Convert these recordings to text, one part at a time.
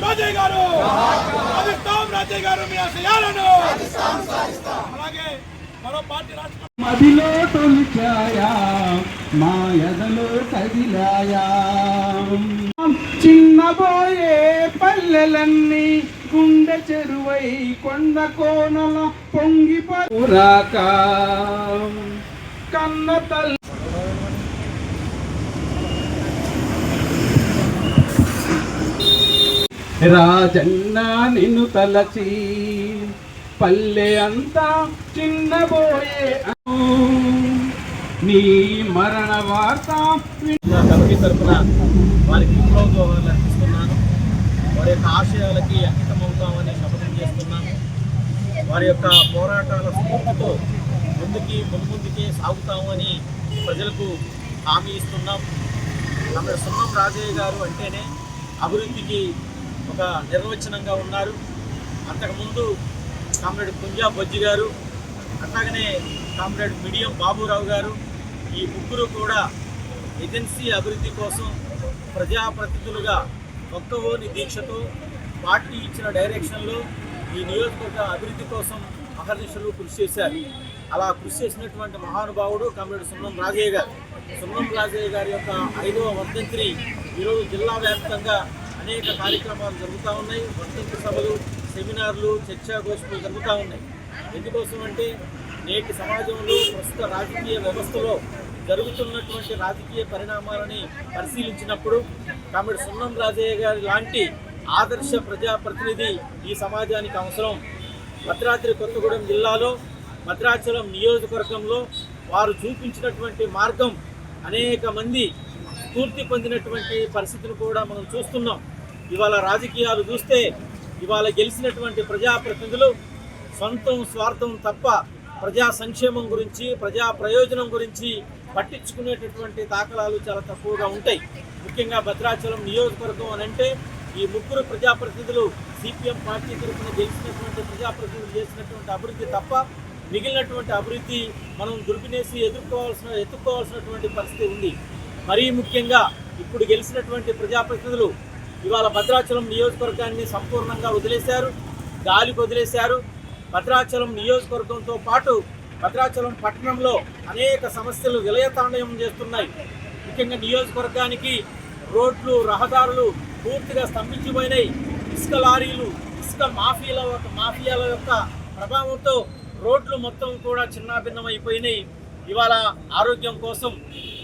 రాజయ్య గారు సాధిస్తాం రాజయ్య గారు మీ ఆశయాలను అలాగే మరో పార్టీ రాష్ట్ర మదిలో తొలిచాయా మా ఎదలో కదిలాయా చిన్నబోయే పల్లెలన్నీ గుండె చెరువై కొండ కోనల పొంగి రాక కన్న తల్లి రాజన్న నిన్ను తలచి పల్లె అంతా చిన్నబోయే నీ మరణ వార్త విన్- నా తరఫున వారికి విప్లవ జోహార్లు అర్పిస్తున్నాను వారి యొక్క ఆశయాలకి అంకితమవుతామని శపథం చేస్తున్నాం. వారి యొక్క పోరాటాల స్ఫూర్తితో ముందుకి ముందుకే సాగుతామని ప్రజలకు హామీ ఇస్తున్నాం. ఆమె సున్నం రాజయ్య గారు అంటేనే అభివృద్ధికి ఒక నిర్వచనంగా ఉన్నారు. అంతకుముందు కామ్రేడ్ కుంజా బొజ్జి గారు అట్లాగనే కామ్రేడ్ మిడియం బాబురావు గారు ఈ ముగ్గురు కూడా ఏజెన్సీ అభివృద్ధి కోసం ప్రజాప్రతినిధులుగా ఒక్కవోని దీక్షతో పార్టీ ఇచ్చిన డైరెక్షన్లో ఈ నియోజకవర్గ అభివృద్ధి కోసం అహర్నిశలు కృషి చేశారు. అలా కృషి చేసినటువంటి మహానుభావుడు కమ్రేడ్ సున్నం రాజయ్య గారు. సున్నం రాజయ్య గారి యొక్క ఐదవ వర్ధంతిని ఈరోజు జిల్లా వ్యాప్తంగా అనేక కార్యక్రమాలు జరుగుతూ ఉన్నాయి. వర్ధంతి సభలు సెమినార్లు చర్చాగోష్ఠులు జరుగుతూ ఉన్నాయి. ఎందుకోసం అంటే నేటి సమాజంలో ప్రస్తుత రాజకీయ వ్యవస్థలో జరుగుతున్నటువంటి రాజకీయ పరిణామాలని పరిశీలించినప్పుడు కామెడి సున్నం రాజయ్య గారి లాంటి ఆదర్శ ప్రజాప్రతినిధి ఈ సమాజానికి అవసరం. భద్రాద్రి కొత్తగూడెం జిల్లాలో భద్రాచలం నియోజకవర్గంలో వారు చూపించినటువంటి మార్గం అనేక మంది స్ఫూర్తి పొందినటువంటి పరిస్థితిని కూడా మనం చూస్తున్నాం. ఇవాళ రాజకీయాలు చూస్తే ఇవాళ గెలిచినటువంటి ప్రజాప్రతినిధులు సొంతం స్వార్థం తప్ప ప్రజా సంక్షేమం గురించి ప్రజా ప్రయోజనం గురించి పట్టించుకునేటటువంటి దాఖలాలు చాలా తక్కువగా ఉంటాయి. ముఖ్యంగా భద్రాచలం నియోజకవర్గం అని అంటే ఈ ముగ్గురు ప్రజాప్రతినిధులు సిపిఎం పార్టీ తరఫున గెలిచినటువంటి ప్రజాప్రతినిధులు చేసినటువంటి అభివృద్ధి తప్ప మిగిలినటువంటి అభివృద్ధి మనం దుర్పినేసి ఎదుర్కోవాల్సిన ఎత్తుక్కోవాల్సినటువంటి పరిస్థితి ఉంది. మరీ ముఖ్యంగా ఇప్పుడు గెలిచినటువంటి ప్రజాప్రతినిధులు ఇవాళ భద్రాచలం నియోజకవర్గాన్ని సంపూర్ణంగా వదిలేశారు గాలికి వదిలేశారు. భద్రాచలం నియోజకవర్గంతో పాటు భద్రాచలం పట్టణంలో అనేక సమస్యలు విలయతాండయం చేస్తున్నాయి. ముఖ్యంగా నియోజకవర్గానికి రోడ్లు రహదారులు పూర్తిగా స్తంభించిపోయినాయి. ఇసుక లారీలు ఇసుక మాఫియాల యొక్క మాఫియాల యొక్క ప్రభావంతో రోడ్లు మొత్తం కూడా చిన్నాభిన్నమైపోయినాయి. ఇవాళ ఆరోగ్యం కోసం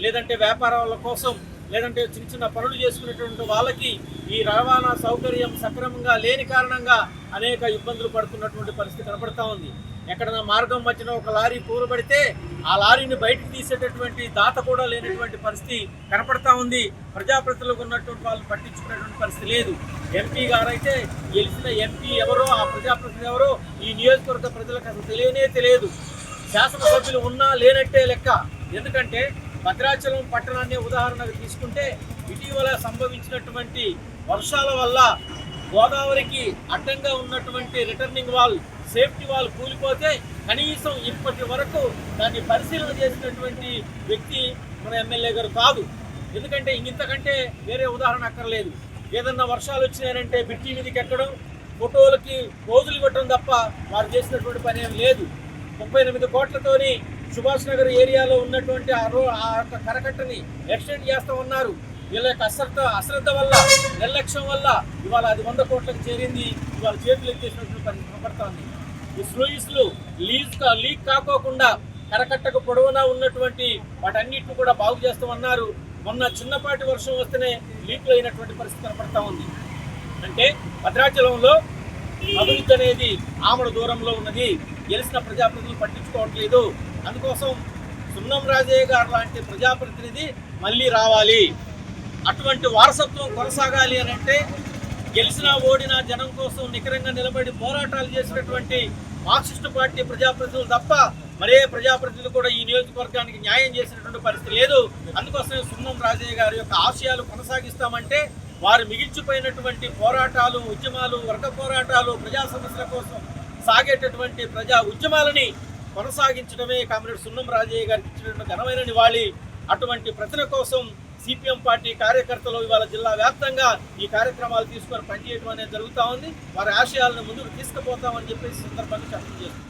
లేదంటే వ్యాపారాల కోసం లేదంటే చిన్న చిన్న పనులు చేసుకునేటువంటి వాళ్ళకి ఈ రవాణా సౌకర్యం సక్రమంగా లేని కారణంగా అనేక ఇబ్బందులు పడుతున్నటువంటి పరిస్థితి కనపడతా ఉంది. ఎక్కడైనా మార్గం మధ్యన ఒక లారీ కూరబడితే ఆ లారీని బయటకు తీసేటటువంటి దాత కూడా లేనటువంటి పరిస్థితి కనపడతా ఉంది. ప్రజాప్రతినిధులకు ఉన్నటువంటి వాళ్ళు పట్టించుకునేటువంటి పరిస్థితి లేదు. ఎంపీ గారైతే గెలిచిన ఎంపీ ఎవరో ఆ ప్రజాప్రతినిధి ఎవరో ఈ నియోజకవర్గ ప్రజలకు అసలు తెలియనే తెలియదు. శాసనసభ్యులు ఉన్నా లేనట్టే లెక్క. ఎందుకంటే భద్రాచలం పట్టణాన్ని ఉదాహరణకు తీసుకుంటే ఇటీవల సంభవించినటువంటి వర్షాల వల్ల గోదావరికి అడ్డంగా ఉన్నటువంటి రిటర్నింగ్ వాల్ సేఫ్టీ వాల్ కూలిపోతే కనీసం ఇప్పటి వరకు దాన్ని పరిశీలన చేసినటువంటి వ్యక్తి మన ఎమ్మెల్యే గారు కాదు. ఎందుకంటే ఇంతకంటే వేరే ఉదాహరణ అక్కర్లేదు. ఏదన్నా వర్షాలు వచ్చినాయంటే బిట్టి మీదకి ఎక్కడం ఫోటోలకి రోజులు ఇవ్వటం తప్ప వారు చేసినటువంటి పని ఏం లేదు. ముప్పై ఎనిమిది కోట్లతోని సుభాష్ నగర్ ఏరియాలో ఉన్నటువంటి ఆ రో ఆ యొక్క కరకట్టని ఎక్స్టెండ్ చేస్తూ ఉన్నారు. వీళ్ళ యొక్క అశ్రద్ధ అశ్రద్ధ వల్ల నిర్లక్ష్యం వల్ల ఇవాళ అది వంద కోట్లకు చేరింది. ఇవాళ చేతులు ఎత్తేసినటువంటి కనబడుతోంది కనపడుతోంది. ఈ స్లూయిస్లు లీజ్ లీక్ కాకోకుండా కరకట్టకు పొడవునా ఉన్నటువంటి వాటన్నిటిని కూడా బాగు చేస్తూ ఉన్నారు. మొన్న చిన్నపాటి వర్షం వస్తేనే లీక్లు అయినటువంటి పరిస్థితి కనపడతా ఉంది. అంటే భద్రాచలంలో అభివృద్ధి అనేది ఆమడ దూరంలో ఉన్నది. గెలిచిన ప్రజాప్రతినిధులు పట్టించుకోవట్లేదు. అందుకోసం సున్నం రాజయ్య గారు లాంటి ప్రజాప్రతినిధి మళ్ళీ రావాలి. అటువంటి వారసత్వం కొనసాగాలి అని అంటే గెలిచిన ఓడిన జనం కోసం నికరంగా నిలబడి పోరాటాలు చేసినటువంటి మార్క్సిస్టు పార్టీ ప్రజాప్రతినిధులు తప్ప మరే ప్రజాప్రతినిధులు కూడా ఈ నియోజకవర్గానికి న్యాయం చేసినటువంటి పరిస్థితి లేదు. అందుకోసమే సున్నం రాజయ్య గారి యొక్క ఆశయాలు కొనసాగిస్తామంటే వారు మిగిల్చిపోయినటువంటి పోరాటాలు ఉద్యమాలు వర్గ పోరాటాలు ప్రజా సమస్యల కోసం సాగేటటువంటి ప్రజా ఉద్యమాలని కొనసాగించడమే కామ్రేడ్ సున్నం రాజయ్య గారికి ఇచ్చినటువంటి ఘనమైన నివాళి. అటువంటి ప్రజల కోసం సిపిఎం పార్టీ కార్యకర్తలు ఇవాళ జిల్లా వ్యాప్తంగా ఈ కార్యక్రమాలు తీసుకొని పనిచేయడం అనేది జరుగుతూ ఉంది. వారి ఆశయాలను ముందుకు తీసుకుపోతామని చెప్పేసి సందర్భంగా చర్చ చేస్తుంది